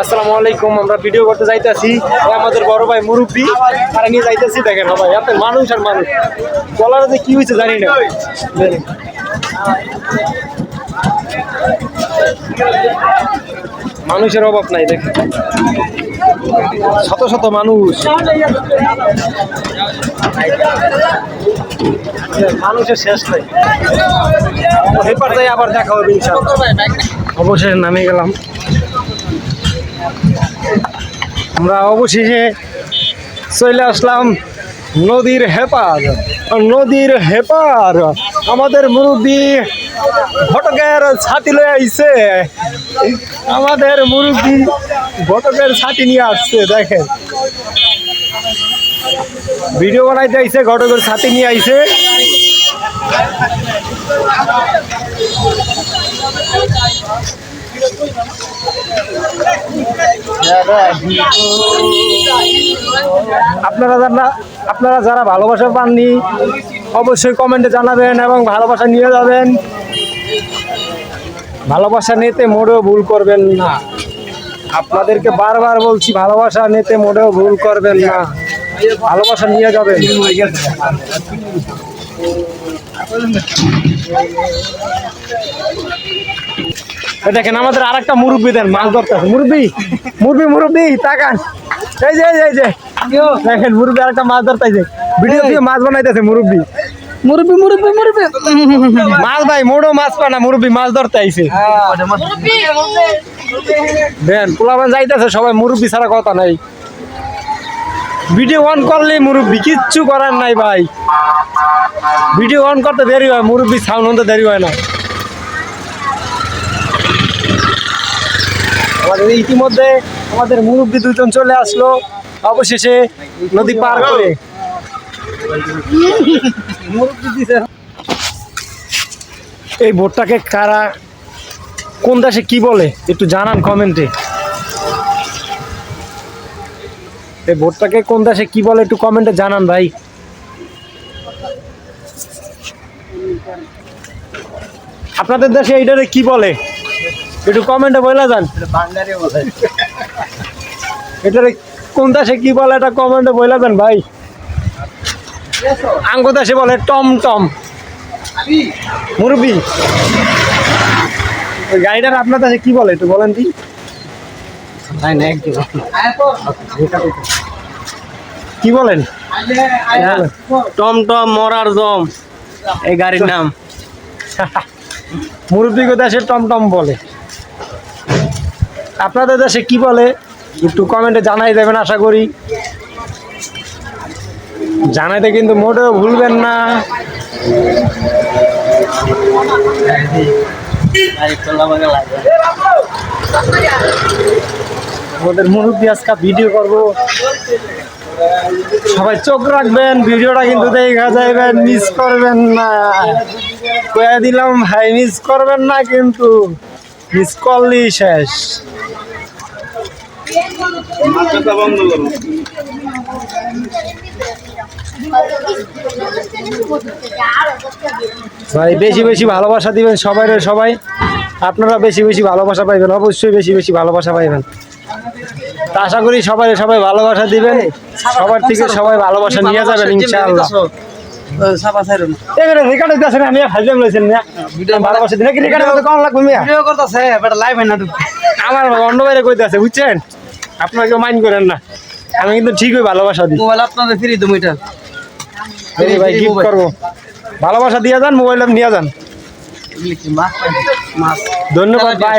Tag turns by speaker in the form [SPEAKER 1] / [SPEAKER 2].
[SPEAKER 1] আসসালামু আলাইকুম, আমরা ভিডিও করতে যাইতেছি আমাদের বড় ভাই মুরব্বী। আর নিয়ে যাইতেছি, দেখেন ভাই এত মানুষ আর মানুষ। বলার যে কি হয়েছে জানি না। মানুষের অভাব নাই, দেখেন। শত শত মানুষ। মানুষের শেষ নাই। আবার দেখা হবে অবশেষে নামে গেলাম। আমরা অবশেষে চলে আসলাম নদীর হেপার। নদীর হেপার আমাদের মুরব্বী ঘটকের ছাতি লয়ে আইছে। আমাদের মুরব্বী ঘটকের ছাতি নিয়ে আসছে, দেখেন। ভিডিও বানাইতে আইছে, ঘটকের ছাতি নিয়ে আইছে। আপনারা যারা আপনারা যারা ভালোবাসা পাননি, অবশ্যই কমেন্টে জানাবেন এবং ভালোবাসা নিয়ে যাবেন। ভালোবাসা নিতে মোটেও ভুল করবেন না। আপনাদেরকে বারবার বলছি, ভালোবাসা নিতে মোটেও ভুল করবেন না। ভালোবাসা নিয়ে যাবেন। দেখেন আমাদের আর একটা মুরব্বী দেন মাছ ধরতেছে। মুরব্বি মুরব্বি মুরব্বী তাকান। এই যে এই যে, দেখেন মুরব্বী আর একটা মাছ ধরতেছে। ভিডিও দিয়ে মাছ বানাইতেছে মুরব্বী।
[SPEAKER 2] মুরব্বি মুরব্বি মুরব্বি।
[SPEAKER 1] মাছ ভাই মোড়ো মাছ পায় না মুরব্বী মাছ ধরতে আইছে। দেন পোলাবান যাইতেছে সবাই মুরব্বী ছাড়া কথা নাই। ভিডিও অন করলে মুরব্বী কিচ্ছু করার নাই ভাই। ভিডিও অন করতে দেরি হয় মুরব্বী সাউন্ড হতে দেরি হয় না। আমাদের ইতিমধ্যে আমাদের মুরব্বী দুজন চলে আসলো। অবশেষে নদী পার করে। এই বোটটাকে কারা কোন দেশে কি বলে একটু জানান কমেন্টে। এই ভোটটাকে কোন দেশে কি বলে একটু কমেন্টে জানান ভাই। আপনাদের দেশে এইটারে কি বলে? একটু কমেন্টে বলে যান। এটা কোন দেশে কি বলে এটা কমেন্টে বলে যান ভাই। আঙ্গ দেশে বলে টম টম। মুরব্বি ওই গাড়িটার আপনার কাছে কি বলে একটু বলেন কি কি বলেন?
[SPEAKER 2] টম টম মরার জম। এই গাড়ির নাম।
[SPEAKER 1] মুরব্বী দেশে টমটম বলে। আপনাদের দেশে কি বলে? একটু কমেন্টে জানাই দেবেন, আশা করি। জানাইতে কিন্তু মোটেও ভুলবেন না। আমাদের মুরব্বী আজকে ভিডিও করব। সবাই চোখ রাখবেন, ভিডিওটা কিন্তু দেখা যাইবেন মিস করবেন না। কয়ে দিলাম, ভাই মিস করবেন না কিন্তু মিস করলেই শেষ। ভাই বেশি বেশি ভালোবাসা দিবেন সবাই সবাই। আপনারা বেশি বেশি ভালোবাসা পাইবেন অবশ্যই বেশি বেশি ভালোবাসা পাইবেন। তা আশা করি সবাই সবাই ভালোবাসা দিবেন। সবার থেকে সবাই ভালোবাসা নিয়ে যাবেন ইনশাআল্লাহ। আমার অন্য বাইরে কইতাছে বুঝছেন? আপনাকে মাইন্ড করেন না। আমি কিন্তু ঠিকই ভালোবাসা দিই।
[SPEAKER 2] মোবাইল আপনাদের ফ্রি তুমি এটা।
[SPEAKER 1] ভাই গিফট করব। ভালোবাসা দিয়ে যান মোবাইল নিয়ে যান। ধন্যবাদ ভাই